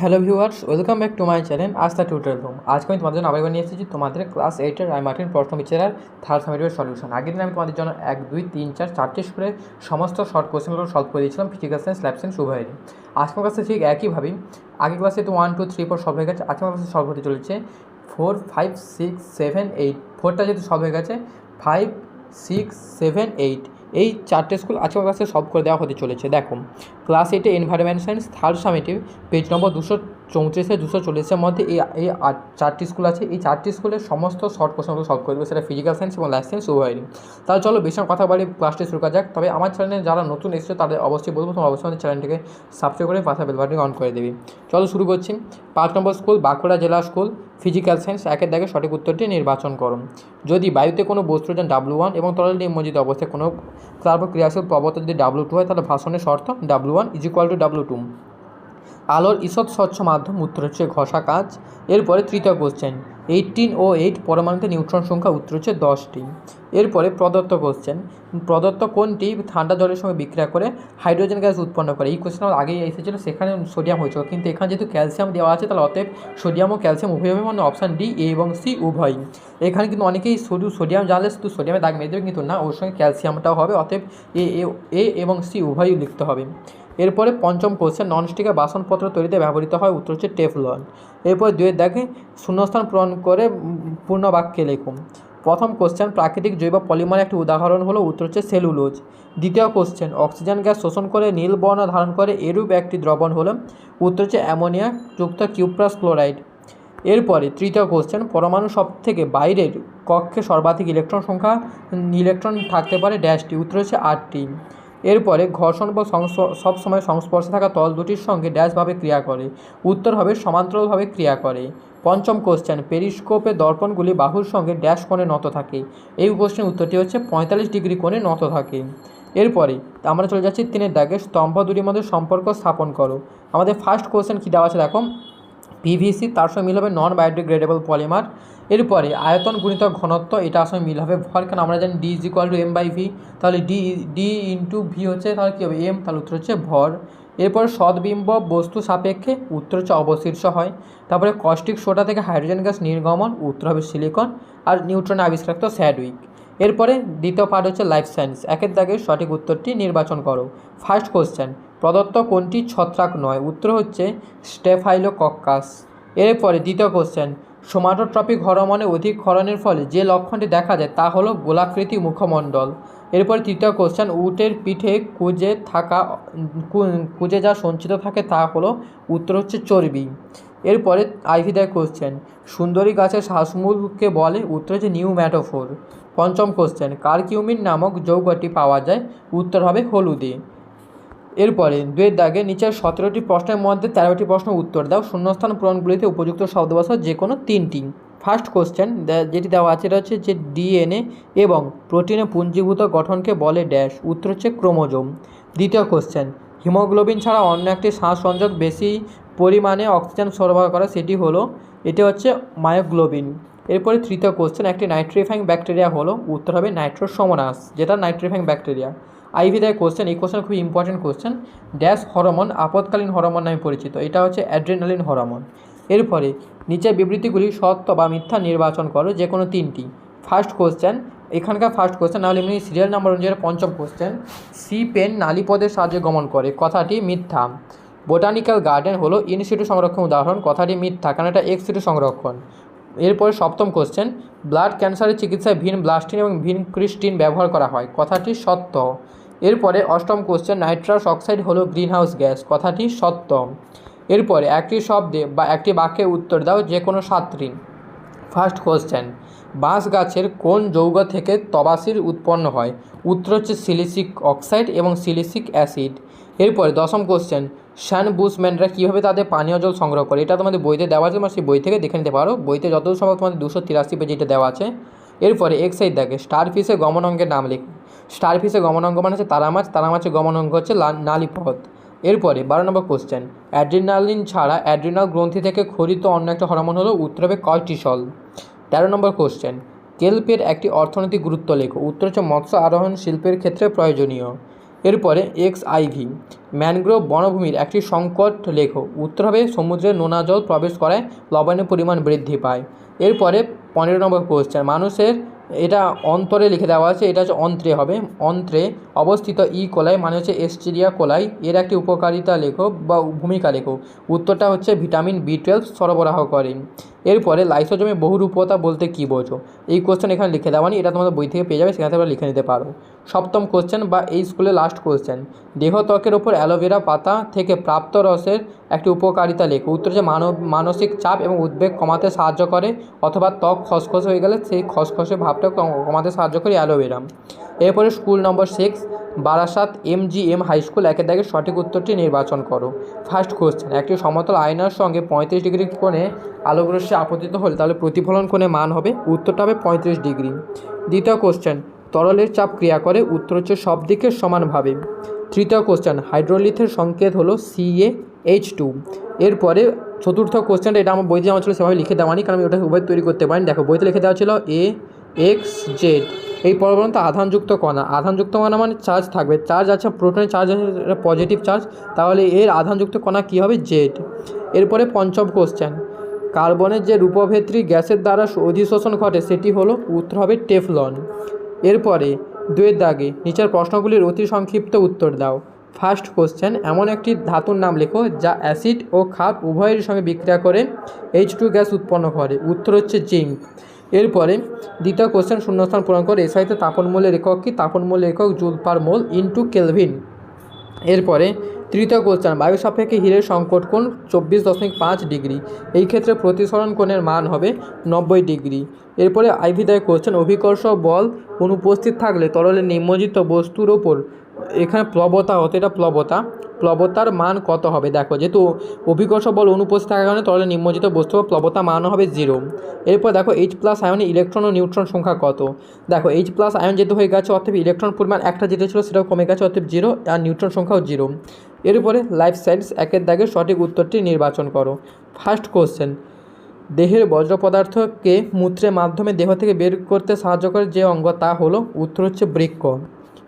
Hello viewers, welcome back to my channel Astha tutor room. আজকে আমি তোমাদের জন্য আবার নিয়ে এসেছি তোমাদের ক্লাস এইটের রায়মার্টিন প্রশ্ন বিচারার থার্ড সামিটের সলিউশন আগের দিন আমি তোমাদের জন্য এক, দুই, তিন, চার চারটি করে সমস্ত শর্ট কোশ্চেনগুলো সলভ করে দিয়েছিলাম। ফিজিক্যাল সায়েন্স ল্যাব সায়েন্স উভয়েরই আজকের ক্লাসে ঠিক একইভাবেই আগের ক্লাসে তো one two three four solve হয়ে গেছে। আজকের ক্লাসে সলভ হতে চলেছে four five six seven eight ফোরটা যেহেতু সলভ হয়ে গেছে ফাইভ সিক্স সেভেন এইট এই চারটে স্কুল আজকের ক্লাসে সব করে দেওয়া হতে চলেছে। দেখো ক্লাস এইটে environment science third summative page number দুশো চৌত্রিশে দুশো চল্লিশের মধ্যে এই এই চারটি স্কুল আছে। এই চারটি স্কুলের সমস্ত শর্ট কোশ্চেনগুলো সলভ করে দেবে। সেটা ফিজিক্যাল সায়েন্স এবং লাইফ সায়েন্স উভয়েরই। তাহলে চলো বেশি কথা বলি ক্লাসটি শুরু করা যাক। তবে আমার চ্যানেলে যারা নতুন এসেছে, তাদের অবশ্যই বলব, তোমরা অবশ্যই আমাদের চ্যানেলটিকে সাবস্ক্রাইব করে পাশে বেল অন করে দেবে। চলো শুরু করছি। পাঁচ নম্বর স্কুল বাঁকুড়া জেলা স্কুল ফিজিক্যাল সায়েন্স একের দাগে সঠিক উত্তরটি নির্বাচন করুন যদি বায়ুতে কোনো বস্তু যেন ডাব্লু ওয়ান এবং তরল নিমজ্জিত অবস্থায় কোনো, তারপর ক্রিয়াশীল প্রবর্তন যদি ডাব্লু টু হয়, তাহলে ভাষণের শর্ত W one is equal to W two আলোর ঈষৎ স্বচ্ছ মাধ্যম উত্তর হচ্ছে ঘষা কাজ। এরপরে তৃতীয় কোশ্চেন এইটিন ও এইট পরমাণুতে নিউট্রন সংখ্যা উত্তর হচ্ছে দশটি। এরপরে প্রদত্ত কোশ্চেন প্রদত্ত কোনটি ঠান্ডা জলের সঙ্গে বিক্রিয়া করে হাইড্রোজেন গ্যাস উৎপন্ন করে? এই কোশ্চেন আগেই এসেছিল, সেখানে সোডিয়াম হয়েছিল। কিন্তু এখানে যেহেতু ক্যালসিয়াম দেওয়া আছে, তাহলে অতএব সোডিয়াম ও ক্যালসিয়াম উভয় মানে অপশান ডি এ এবং সি উভয় এখানে কিন্তু অনেকেই শুধু সোডিয়াম জানলে শুধু সোডিয়ামে দাগ মেরে দেবে, কিন্তু না, ওর সঙ্গে ক্যালসিয়ামটাও হবে, অতএব এ এ এবং সি উভয়ই লিখতে হবে। এরপরে পঞ্চম কোশ্চেন ননস্টিকের বাসনপত্র তৈরিতে ব্যবহৃত হয়, উত্তর হচ্ছে টেফলন। এরপর দুয়ের দাগে শূন্যস্থান পূরণ করে পূর্ণ বাক্যে লিখুন। প্রথম কোশ্চেন প্রাকৃতিক জৈব পলিমার একটি উদাহরণ হলো, উত্তর হচ্ছে সেলুলোজ। দ্বিতীয় কোশ্চেন অক্সিজেন গ্যাস শোষণ করে নীল বর্ণ ধারণ করে এরূপ একটি দ্রবণ হলো, উত্তর হচ্ছে অ্যামোনিয়া যুক্ত কিউপ্রাস ক্লোরাইড। এরপরে তৃতীয় কোশ্চেন পরমাণু সব থেকে বাইরের কক্ষে সর্বাধিক ইলেকট্রন সংখ্যা, ইলেকট্রন থাকতে পারে ড্যাশটি উত্তর হচ্ছে আটটি এরপরে ঘর্ষণ বা সবসময় সংস্পর্শে থাকা তল দুটির সঙ্গে ড্যাশভাবে ক্রিয়া করে। উত্তর হবে সমান্তরালভাবে ক্রিয়া করে। পঞ্চম কোশ্চেন পেরিস্কোপে দর্পণগুলি বাহুর সঙ্গে ড্যাশ কোণে নত থাকে। এই কোশ্চেন উত্তরটি হচ্ছে পঁয়তাল্লিশ ডিগ্রি কোণে নত থাকে। এরপরে আমরা চলে যাচ্ছি তিনের দাগে, স্তম্ভ দুটির মধ্যে সম্পর্ক স্থাপন করো। আমাদের ফার্স্ট কোশ্চেন কী দেওয়া আছে দেখো? পিভিসি তার সঙ্গে মিল হবে নন বায়োডিগ্রেডেবল পলিমার এরপরে আয়তন গুণিতক ঘনত্ব, এটা আসলে মিল হবে ভর কারণ আমরা জানি D is equal to M by V তাহলে ডি ডি ইন্টু ভি হচ্ছে, তাহলে কী হবে এম তাহলে উত্তর হচ্ছে ভর। এরপর সদ্বিম্ব বস্তু সাপেক্ষে উত্তর হচ্ছে অবশীর্ষ হয়। তারপরে কস্টিক সোডা থেকে হাইড্রোজেন গ্যাস নির্গমন, উত্তর হবে সিলিকন আর নিউট্রনে আবিষ্কৃত স্যাডউইক এরপরে দ্বিতীয় পার্ট হচ্ছে লাইফ সায়েন্স একের দাগে সঠিক উত্তরটি নির্বাচন করো। ফার্স্ট কোশ্চেন প্রদত্ত কোনটি ছত্রাক নয়? উত্তর হচ্ছে স্টেফাইলোকক্কাস। এরপরে দ্বিতীয় কোশ্চেন সোমাটোট্রপিক হরমোনে অধিক ক্ষরণের ফলে যে লক্ষণটি দেখা যায় তা হলো গোলাকৃতি মুখমণ্ডল। এরপরে তৃতীয় কোশ্চেন উটের পিঠে কুজে থাকা কুজে যা সঞ্চিত থাকে তা হলো, উত্তর হচ্ছে চর্বি। এরপরে আইভিদায় কোশ্চেন সুন্দরী গাছের শ্বাসমূলকে বলে, উত্তর হচ্ছে নিউ ম্যাটোফোর পঞ্চম কোশ্চেন কারকিউমিন নামক যৌগটি পাওয়া যায়, উত্তর হবে হলুদে। এরপরে দুয়ের দাগে নিচের সতেরোটি প্রশ্নের মধ্যে তেরোটি প্রশ্ন উত্তর দাও। শূন্যস্থান পূরণগুলিতে উপযুক্ত শব্দ বসাও যে কোনো তিনটি ফার্স্ট কোশ্চেন যেটি দেওয়া আছে এটা হচ্ছে যে ডিএনএ এবং প্রোটিনে পুঞ্জীভূত গঠনকে বলে ড্যাশ। উত্তর হচ্ছে ক্রোমোজোম। দ্বিতীয় কোশ্চেন হিমোগ্লোবিন ছাড়া অন্য একটি শ্বাস সংযোগ বেশি পরিমাণে অক্সিজেন সরবরাহ করা, সেটি হলো, এটি হচ্ছে মায়োগ্লোবিন। এরপরে তৃতীয় কোশ্চেন একটি নাইট্রিফাইং ব্যাকটেরিয়া হলো, উত্তর হবে নাইট্রোসোমোনাস যেটা নাইট্রিফাইং ব্যাকটেরিয়া। আইভি দেয় কোশ্চেন এই কোশ্চেন খুব ইম্পর্টেন্ট কোশ্চেন ড্যাশ হরমোন আপদকালীন হরমোন নামে পরিচিত। এটা হচ্ছে অ্যাড্রেনালিন হরমোন এরপরে, নিচের বিবৃতিগুলি সত্য বা মিথ্যা নির্বাচন করো যে কোনো তিনটি। ফার্স্ট কোশ্চেন এখানকার ফার্স্ট কোশ্চেন নাহলে এমনি সিরিয়াল নাম্বার অনুযায়ী পঞ্চম কোশ্চেন সি পেন নালীপদের সাহায্যে গমন করে, কথাটি মিথ্যা। বোটানিক্যাল গার্ডেন হলো ইনস্টিটিউট সংরক্ষণ উদাহরণ, কথাটি মিথ্যা কারণ এটা এক্স সিটু সংরক্ষণ। এরপরে সপ্তম কোশ্চেন ব্লাড ক্যান্সারের চিকিৎসায় ভিন ব্লাস্টিন এবং ভিন ক্রিস্টিন ব্যবহার করা হয়, কথাটি সত্য। এরপরে অষ্টম কোশ্চেন নাইট্রাস অক্সাইড হলো গ্রিনহাউস গ্যাস কথাটি সত্য এরপরে একটি শব্দে বা একটি বাক্যে উত্তর দাও যে কোনো সাতটি। ফার্স্ট কোশ্চেন বাঁশ গাছের কোন যৌগ থেকে তবাসির উৎপন্ন হয়? উত্তর হচ্ছে সিলিসিক অক্সাইড এবং সিলিসিক অ্যাসিড এরপরে দশম কোশ্চেন শ্যান বুসম্যানরা কীভাবে তাদের পানীয় জল সংগ্রহ করে? এটা তোমাদের বইতে দেওয়া আছে, তোমরা সেই বই থেকে দেখে নিতে পারো। বইতে যতদূর সম্ভব তোমাদের দুশো তিরাশি পেজে এটা দেওয়া আছে। এরপরে এক্সাইড দেখে স্টার ফিসের গমন অঙ্গের নাম লিখ স্টার ফিসের গমন মানে হচ্ছে তারা মাছ, তারা মাছের গমন অঙ্গ হচ্ছে নালীপথ এরপরে বারো নম্বর কোশ্চেন অ্যাড্রিনালিন ছাড়া অ্যাড্রিনাল গ্রন্থি থেকে খরিত অন্য একটা হরমোন হলো উত্তরবে কর্টিসল তেরো নম্বর কোশ্চেন কেল্পের একটি অর্থনৈতিক গুরুত্ব লেখো, উত্তর হচ্ছে মৎস্য আরোহণ শিল্পের ক্ষেত্রে প্রয়োজনীয়। এরপরে এক্স আইভি ম্যানগ্রোভ বনভূমির একটি সংকট লেখো, উত্তর হবে সমুদ্রের নোনা জল প্রবেশ করায় লবণের পরিমাণ বৃদ্ধি পায়। এরপরে পনেরো নম্বর কোশ্চেন মানুষের এটা অন্তরে লিখে দেওয়া আছে, এটা হচ্ছে অন্ত্রে হবে। অন্ত্রে অবস্থিত ই কোলাই মানে হচ্ছে এস্টেরিয়া কোলাই এর একটি উপকারিতা লেখক বা ভূমিকা লেখক। উত্তরটা হচ্ছে ভিটামিন বি টুয়েলভ সরবরাহ করে। এরপরে লাইসোজমে বহুরূপতা বলতে কী বোঝো? এই কোশ্চেন এখানে লিখে দেওয়া নেই এটা তোমাদের বই থেকে পেয়ে যাবে, সেখান থেকে তোমরা লিখে নিতে পারো। সপ্তম কোশ্চেন বা এই স্কুলে লাস্ট কোশ্চেন দেহ ত্বকের ওপর অ্যালোভেরা পাতা থেকে প্রাপ্ত রসের একটি উপকারিতা লেখো। উত্তর যে মানব, মানসিক চাপ এবং উদ্বেগ কমাতে সাহায্য করে, অথবা ত্বক খসখসে হয়ে গেলে সেই খসখসে ভাবটা কমাতে সাহায্য করে অ্যালোভেরা এরপরে school number six Barasat M G M high school একের দাগের সঠিক উত্তরটি নির্বাচন করো। ফার্স্ট কোশ্চেন একটি সমতল আয়নার সঙ্গে পঁয়ত্রিশ ডিগ্রি কোণে আলোকরশ্মি আপতিত হলে তাহলে প্রতিফলন কোণে মান হবে? উত্তরটা হবে পঁয়ত্রিশ ডিগ্রি। দ্বিতীয় কোশ্চেন তরলের চাপ ক্রিয়া করে উত্তর হচ্ছে সব দিকে সমানভাবে। তৃতীয় কোশ্চেন হাইড্রোলিথের সংকেত হলো সিএ এইচ টু এরপরে চতুর্থ কোশ্চেনটা এটা আমার বইতে আমার ছিল, সেভাবে লিখে দেওয়া কারণ আমি ওটা উভয় তৈরি করতে পারিনি। দেখো, বইতে লিখে দেওয়া ছিল এ এক্স জেড এই পরবর্তী আধানযুক্ত কণা। আধানযুক্ত কণা মানে চার্জ থাকবে। চার্জ আছে, প্রোটনের চার্জ আছে পজিটিভ চার্জ। তাহলে এর আধানযুক্ত কণা কী হবে? জেড এরপরে পঞ্চম কোশ্চেন কার্বনের যে রূপভেত্রী গ্যাসের দ্বারা অধিশোষণ ঘটে, সেটি হলো উত্তর হবে টেফলন। এরপরে দুয়ের দাগে, নিচের প্রশ্নগুলির অতি সংক্ষিপ্ত উত্তর দাও। ফার্স্ট কোশ্চেন এমন একটি ধাতুর নাম লেখো, যা অ্যাসিড ও ক্ষার উভয়ের সঙ্গে বিক্রিয়া করে এইচ টু গ্যাস উৎপন্ন করে। উত্তর হচ্ছে জিঙ্ক। এরপরে দ্বিতীয় কোশ্চেন শূন্যস্থান পূরণ করে এসআইতে তাপন মূল্যের একক কি? তাপন মূল্যের একক joule per mole into kelvin এরপরে তৃতীয় কোশ্চেন বায়ু সাপেক্ষে হীরের সংকট কোণ চব্বিশ দশমিক পাঁচ ডিগ্রি। এই ক্ষেত্রে প্রতিসরণ কোণের মান হবে নব্বই ডিগ্রি। এরপরে আইভিদায় কোশ্চেন অভিকর্ষ বল অনুপস্থিত থাকলে তরলে নিমজ্জিত বস্তুর ওপর এখানে প্লবতা হতো এটা প্লবতা। প্লবতার মান কত হবে? দেখো, যেহেতু অভিকর্ষ বল অনুপস্থিত থাকার কারণে তরলে নিমজ্জিত বস্তু প্লবতা মান হবে জিরো এরপর দেখো এইচ প্লাস আয়নে ইলেকট্রন ও নিউট্রন সংখ্যা কত? দেখো এইচ প্লাস আয়ন যেহেতু হয়ে গেছে অর্থাৎ ইলেকট্রন পরিমাণ একটা যেটা ছিল সেটাও কমে গেছে অর্থাৎ জিরো আর নিউট্রন সংখ্যাও জিরো এরপরে লাইফ সায়েন্স একের দাগে সঠিক উত্তরটি নির্বাচন করো। ফার্স্ট কোশ্চেন দেহের বজ্র পদার্থকে মূত্রের মাধ্যমে দেহ থেকে বের করতে সাহায্য করে যে অঙ্গ তা হলো, উত্তর হচ্ছে বৃক্ক।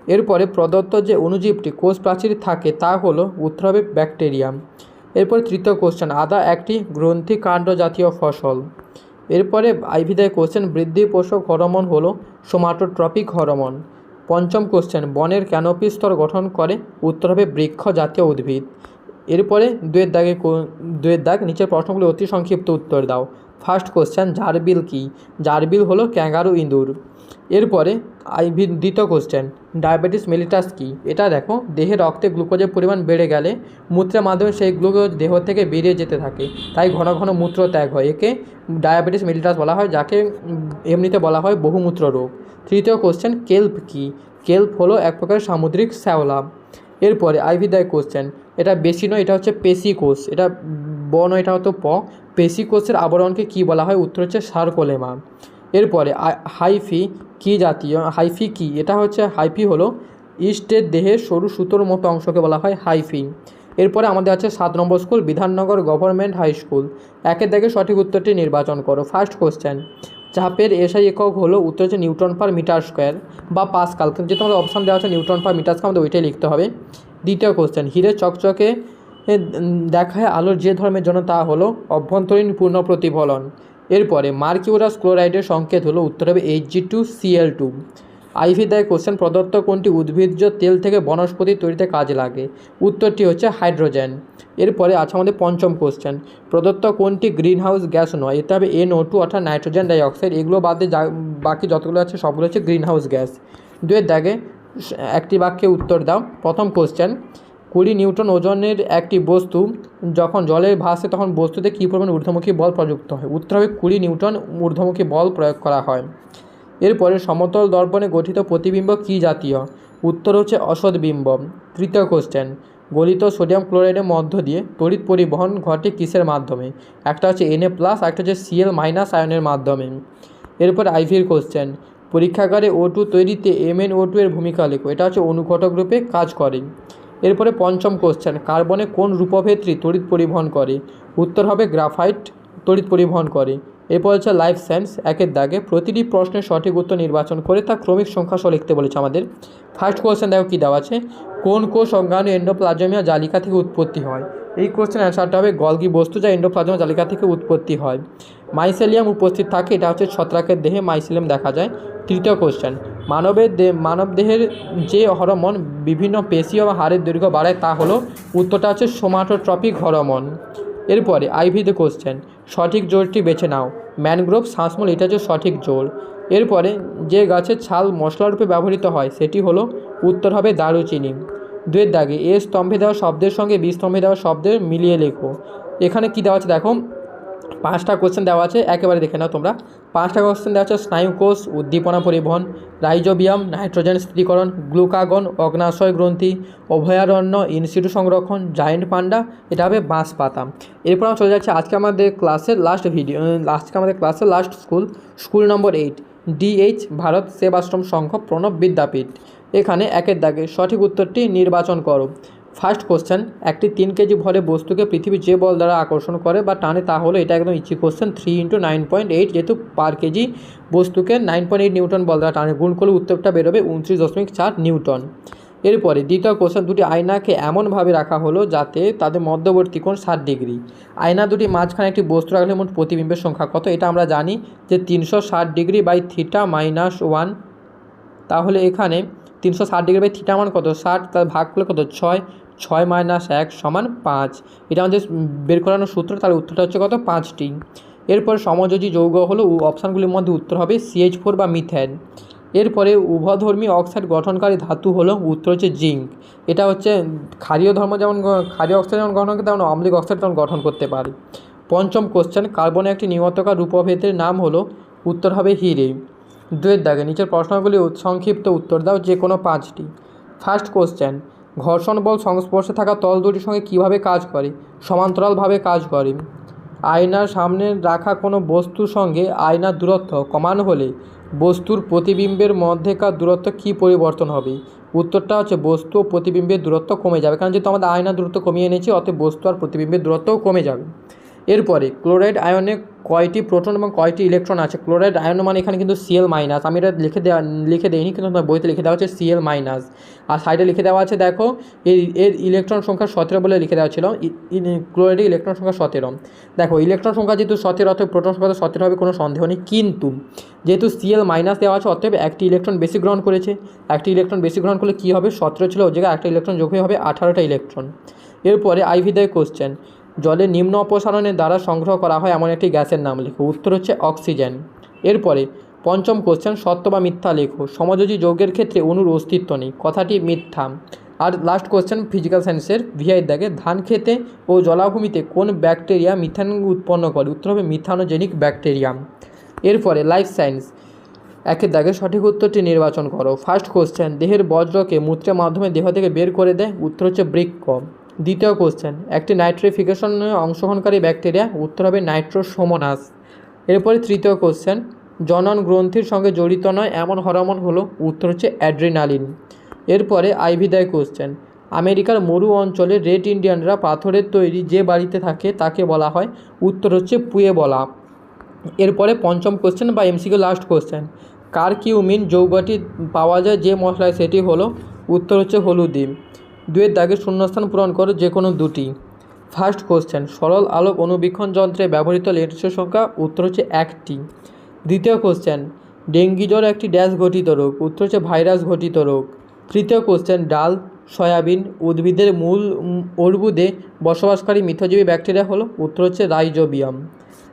এরপরে প্রদত্ত যে অণুজীবটি কোষ প্রাচীর থাকে তা হলো উত্তর হবে ব্যাকটেরিয়াম। এরপরে তৃতীয় কোশ্চেন আদা একটি গ্রন্থি কাণ্ড জাতীয় ফসল। এরপরে আইভিদায় কোশ্চেন বৃদ্ধি পোষক হরমোন হলো সোমাটোট্রপিক হরমোন। পঞ্চম কোশ্চেন বনের ক্যানোপি স্তর গঠন করে উত্তর হবে বৃক্ষ জাতীয় উদ্ভিদ। এরপরে দুয়ের দাগে দুয়ের দাগ, নিচের প্রশ্নগুলি অতি সংক্ষিপ্ত উত্তর দাও। ফার্স্ট কোশ্চেন জারবিল কি? জারবিল হলো ক্যাঙ্গারু ইঁদুর। এরপরে আইভি দ্বিতীয় কোশ্চেন ডায়াবেটিস মেলিটাস কি? এটা দেখো, দেহে রক্তে গ্লুকোজের পরিমাণ বেড়ে গেলে মূত্রের মাধ্যমে সেই গ্লুকোজ দেহ থেকে বেরিয়ে যেতে থাকে। তাই ঘন ঘন মূত্র ত্যাগ হয়। একে ডায়াবেটিস মেলিটাস বলা হয়, যাকে এমনিতে বলা হয় বহুমূত্র রোগ। তৃতীয় কোশ্চেন কেল্প কি? কেল্প হলো এক প্রকার সামুদ্রিক শ্যাওলা। এরপরে আইভি দায় কোশ্চেন এটা বেশি নয়, এটা হচ্ছে পেশি কোষ এটা ব নয়, এটা হতো প। পেশি কোষের আবরণকে কী বলা হয়? উত্তর হচ্ছে সার্কোলেমা। এরপরে হাইফি কি জাতীয়, হাইফি কি? এটা হচ্ছে, হাইফি হলো ইস্টের দেহের সরু সুতোর মতো অংশকে বলা হয় হাইফি। এরপরে আমাদের আছে সাত নম্বর school, Bidhannagar government high school. একের দেখে সঠিক উত্তরটি নির্বাচন করো। ফার্স্ট কোশ্চেন চাপের এসআই একক হলো উত্তর হচ্ছে নিউটন পার মিটার স্কোয়ার বা পাসকাল। যেহেতু আমাদের অপশান দেওয়া আছে নিউটন পার মিটার স্কোয়ার, আমাদের ওইটাই লিখতে হবে। দ্বিতীয় কোশ্চেন হিরে চকচকে দেখায় আলোর যে ধর্মের জন্য তা হলো অভ্যন্তরীণ পূর্ণ প্রতিফলন। এরপরে মার্কিউরাস ক্লোরাইডের সংকেত হলো উত্তর হবে H G two CL two IV দেয় কোশ্চেন, প্রদত্ত কোনটি উদ্ভিজ্জ তেল থেকে বনস্পতি তৈরিতে কাজে লাগে? উত্তরটি হচ্ছে হাইড্রোজেন। এরপরে আছে আমাদের পঞ্চম কোশ্চেন, প্রদত্ত কোনটি গ্রিন হাউস গ্যাস নয়? এতে হবে এন ও টু অর্থাৎ নাইট্রোজেন ডাইঅক্সাইড। এগুলো বাদে যা, বাকি যতগুলো আছে সবগুলো হচ্ছে গ্রিন হাউস গ্যাস। দুয়ের দাগে, একটি বাক্যে উত্তর দাও। প্রথম কোশ্চেন কুড়ি নিউটন ওজনের একটি বস্তু, যখন জলে ভাসে তখন বস্তুতে কী পরিমাণ ঊর্ধ্বমুখী বল প্রযুক্ত হয়? উত্তর হবে কুড়ি নিউটন ঊর্ধ্বমুখী বল প্রয়োগ করা হয়। এরপরে সমতল দর্পণে গঠিত প্রতিবিম্ব কী জাতীয়? উত্তর হচ্ছে অসৎ বিম্ব তৃতীয় কোশ্চেন গলিত সোডিয়াম ক্লোরাইডের মধ্য দিয়ে তড়িৎ পরিবহন ঘটে কিসের মাধ্যমে? একটা হচ্ছে এনএ প্লাস একটা হচ্ছে সিএল মাইনাস আয়নের মাধ্যমে। এরপর আইভির কোশ্চেন পরীক্ষাগারে ও টু তৈরিতে এমএন ও টু এর ভূমিকা লেখো। এটা হচ্ছে অনুঘটক রূপে কাজ করে। এরপরে পঞ্চম কোশ্চেন কার্বনে কোন রূপভেত্রী তড়িৎ পরিবহন করে? উত্তর হবে গ্রাফাইট তড়িৎ পরিবহন করে। এরপর হচ্ছে লাইফ সায়েন্স একের দাগে প্রতিটি প্রশ্নের সঠিক উত্তর নির্বাচন করে তা ক্রমিক সংখ্যা সহ লিখতে বলেছে আমাদের। ফার্স্ট কোশ্চেন দেখো কী দেওয়া আছে? কোন কোষ অজ্ঞান এন্ডোপ্লাজমিয়া জালিকা থেকে উৎপত্তি হয়? এই কোশ্চেন অ্যান্সারটা হবে গলগি বস্তু যা এন্ডোপ্লাজমিয়া জালিকা থেকে উৎপত্তি হয়? মাইসেলিয়াম উপস্থিত থাকে, এটা হচ্ছে ছত্রাকের দেহে মাইসেলিয়াম দেখা যায়। তৃতীয় কোশ্চেন মানবের দেহ মানব দেহের যে হরমোন বিভিন্ন পেশি বা হাড়ের দৈর্ঘ্য বাড়ায় তা হলো, উত্তরটা হচ্ছে সোমাটোট্রপিক হরমোন। এরপরে আইভিতে কোশ্চেন সঠিক জোরটি বেছে নাও। ম্যানগ্রোভ শ্বাসমূল, এটা হচ্ছে সঠিক জোর। এরপরে, যে গাছের ছাল মশলা রূপে ব্যবহৃত হয়, সেটি হলো, উত্তর হবে দারুচিনি। দুয়ের দাগে। এ স্তম্ভে দেওয়া শব্দের সঙ্গে বি স্তম্ভে দেওয়া শব্দের মিলিয়ে লেখো এখানে কী দেওয়া আছে দেখো? পাঁচটা কোশ্চেন দেওয়া আছে, একেবারে দেখে নাও তোমরা। পাঁচটা কোশ্চেন দেওয়া আছে, স্নায়ুকোষ, উদ্দীপনা পরিবহন, রাইজোবিয়াম, নাইট্রোজেন স্থিরীকরণ গ্লুকাগন, অগ্নাশয় গ্রন্থি, অভয়ারণ্য, ইনস্টিটিউট সংরক্ষণ, জায়েন্ট পান্ডা, এটা হবে বাঁশ পাতা এরপর চলে যাচ্ছে আজকে আমাদের ক্লাসের লাস্ট ভিডিও আজকে আমাদের ক্লাসের last school school number eight DH Bharat Sevashram Sangha Pranab Vidyapith. এখানে একের দাগে সঠিক উত্তরটি নির্বাচন করো। ফার্স্ট কোশ্চেন একটি তিন কেজি ভরে বস্তুকে পৃথিবী যে বল দ্বারা আকর্ষণ করে বা টানে তা হলো এটা একদম ইচ্ছি question three into nine point eight যেহেতু পার কেজি বস্তুকে নাইন পয়েন্ট এইট নিউটন বল দ্বারা টানে, গুণ করলে উত্তরটা বেরোবে উনত্রিশ দশমিক চার নিউটন। এরপরে দ্বিতীয় কোশ্চেন দুটি আয়নাকে এমনভাবে রাখা হলো যাতে তাদের মধ্যবর্তী কোণ ষাট ডিগ্রি। আয়না দুটি মাঝখানে একটি বস্তু রাখলে মোট প্রতিবিম্বের সংখ্যা কত? এটা আমরা জানি যে তিনশো ষাট degree by theta minus one তাহলে এখানে তিনশো ষাট ডিগ্রি বাই থিটা মান কত? ষাট তার ভাগ করলে কত? ছয়। ছয় মাইনাস এক সমান পাঁচ। এটা আমাদের বের করানোর সূত্র, তার উত্তরটা হচ্ছে কত? পাঁচটি। এরপর সমযোজী যৌগ হলো অপশানগুলির মধ্যে উত্তর হবে সিএইচ ফোর বা মিথেন এরপরে উভধর্মী অক্সাইড গঠনকারী ধাতু হলো, উত্তর হচ্ছে জিঙ্ক এটা হচ্ছে ক্ষারীয় ধর্ম যেমন ক্ষারীয় অক্সাইড যেমন গঠন করে, তেমন অম্লিক অক্সাইড তেমন গঠন করতে পারে। পঞ্চম কোশ্চেন কার্বনের একটি নিয়তকার রূপভেদের নাম হলো, উত্তর হবে হিরে। দুয়ের দাগে নিচের প্রশ্নগুলি সংক্ষিপ্ত উত্তর দাও, যে কোনো পাঁচটি। ফার্স্ট কোশ্চেন ঘর্ষণ বল সংস্পর্শে থাকা তল দুটির সঙ্গে কীভাবে কাজ করে? সমান্তরালভাবে কাজ করে। আয়নার সামনে রাখা কোনো বস্তুর সঙ্গে আয়নার দূরত্ব কমানো হলে বস্তুর প্রতিবিম্বের মধ্যেকার দূরত্ব কী পরিবর্তন হবে? উত্তরটা হচ্ছে বস্তু ও প্রতিবিম্বের দূরত্ব কমে যাবে, কারণ যেহেতু আমাদের আয়নার দূরত্ব কমিয়ে এনেছি, অতএব বস্তু আর প্রতিবিম্বের দূরত্বও কমে যাবে। এরপরে ক্লোরাইড আয়নে কয়টি প্রোটন এবং কয়টি ইলেকট্রন আছে? ক্লোরাইড, আয়ন মানে এখানে কিন্তু সিএল মাইনাস আমি এটা লিখে দেওয়া লিখে দেইনি, কিন্তু বইতে লিখে দেওয়া হচ্ছে সিএল মাইনাস আর সাইডে লিখে দেওয়া আছে, দেখো, এর এর ইলেকট্রন সংখ্যা সতেরো বলে লিখে দেওয়া ছিল। ক্লোরাইডের ইলেকট্রন সংখ্যা সতেরো। দেখো, ইলেকট্রন সংখ্যা যেহেতু সতেরো, অতএব প্রোটন সংখ্যা তো সতেরো হবে, কোনো সন্দেহ নেই। কিন্তু, যেহেতু সিএল মাইনাস দেওয়া আছে, অতএব একটি ইলেকট্রন বেশি গ্রহণ করেছে। একটি ইলেকট্রন বেশি গ্রহণ করলে কী হবে? সতেরো ছিল, ওই জায়গায় একটা ইলেকট্রন যোগ হয়ে হবে আঠারোটা ইলেকট্রন। এরপরে আইভিদায় কোশ্চেন জলের নিম্ন অপসারণের দ্বারা সংগ্রহ করা হয় এমন একটি গ্যাসের নাম লেখো। উত্তর হচ্ছে অক্সিজেন। এরপরে পঞ্চম কোশ্চেন সত্য বা মিথ্যা লেখো। সমযোজী যৌগের ক্ষেত্রে অণুর অস্তিত্ব নেই। কথাটি মিথ্যা। আর লাস্ট কোশ্চেন ফিজিক্যাল সায়েন্সের ভিআই দাগে, ধান খেতে ও জলাভূমিতে কোন ব্যাকটেরিয়া মিথান উৎপন্ন করে? উত্তর হবে মিথানোজেনিক ব্যাকটেরিয়াম এরপরে লাইফ সায়েন্স একের দাগে সঠিক উত্তরটি নির্বাচন করো। ফার্স্ট কোশ্চেন দেহের বজ্রকে মূত্রের মাধ্যমে দেহ থেকে বের করে দেয়। উত্তর হচ্ছে বৃক্ক। দ্বিতীয় কোশ্চেন একটি নাইট্রিফিকেশনে অংশগ্রহণকারী ব্যাকটেরিয়া উত্তর হবে নাইট্রোসোমোনাস এরপরে তৃতীয় কোশ্চেন জনন গ্রন্থির সঙ্গে জড়িত নয়, এমন হরমোন হলো, উত্তর হচ্ছে অ্যাড্রিনালিন এরপরে আইভিদায় কোশ্চেন আমেরিকার মরু অঞ্চলে রেড ইন্ডিয়ানরা পাথরের তৈরি যে বাড়িতে থাকে, তাকে বলা হয়, উত্তর হচ্ছে পুয়ে বলা এরপরে পঞ্চম কোশ্চেন বা এমসিকিউ লাস্ট কোশ্চেন কারকিউমিন যৌগটি পাওয়া যায় যে মশলায়, সেটি হলো, উত্তর হচ্ছে হলুদি দুয়ের দাগে শূন্যস্থান পূরণ করো যে কোনো দুটি। ফার্স্ট কোশ্চেন সরল আলোক অনুবীক্ষণ যন্ত্রে ব্যবহৃত লেন্সের সংখ্যা, উত্তর হচ্ছে একটি। দ্বিতীয় কোশ্চেন ডেঙ্গি জ্বর একটি ড্যাশ ঘটিত রোগ, উত্তর হচ্ছে ভাইরাস ঘটিত রোগ। তৃতীয় কোশ্চেন ডাল, সয়াবিন উদ্ভিদের মূল অর্বুদে বসবাসকারী মিথজীবী ব্যাকটেরিয়া হলো, উত্তর হচ্ছে রাইজোবিয়াম।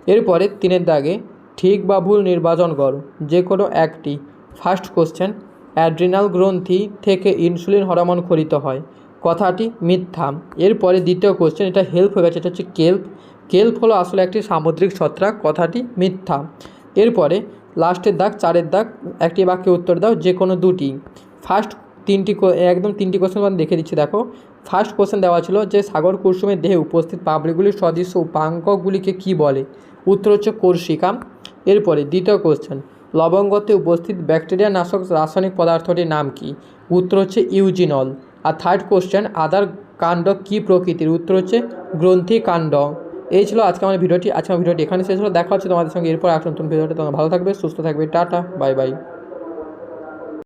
এরপরে তিনের দাগে, ঠিক বা ভুল নির্বাচন করো যে কোনো একটি। ফার্স্ট কোশ্চেন অ্যাড্রিনাল গ্রন্থি থেকে ইনসুলিন হরমোন খরিত হয়। কথাটি মিথ্যা। এরপরে দ্বিতীয় কোশ্চেন এটা হেল্প হয়ে গেছে, এটা হচ্ছে কেল্প কেল্প হলো আসলে একটি সামুদ্রিক ছত্রাক, কথাটি মিথ্যা। এরপরে লাস্টের দাগ, চারের দাগ, একটি বাক্যে উত্তর দাও যে কোনো দুটি। ফার্স্ট তিনটি একদম তিনটি কোশ্চেন আমি দেখে দিচ্ছি, দেখো। ফার্স্ট কোশ্চেন দেওয়া ছিল যে সাগর কুসুমের দেহে উপস্থিত পাবলিকগুলির সদৃশ্য উপাঙ্কগুলিকে কী বলে? উত্তর হচ্ছে কোর্সিকা। এরপরে দ্বিতীয় কোশ্চেন লবঙ্গতে উপস্থিত ব্যাকটেরিয়া নাশক রাসায়নিক পদার্থটির নাম কি? উত্তর হচ্ছে ইউজিনল আর থার্ড কোশ্চেন আদার কাণ্ড কী প্রকৃতির? উত্তর হচ্ছে গ্রন্থি কাণ্ড। এই ছিল আজকে আমার ভিডিওটি। আজকে আমার ভিডিওটি এখানে শেষ হলো। দেখা হচ্ছে তোমাদের সঙ্গে এরপর এক নতুন ভিডিওটা তোমরা ভালো থাকবে, সুস্থ থাকবে। Tata, bye bye.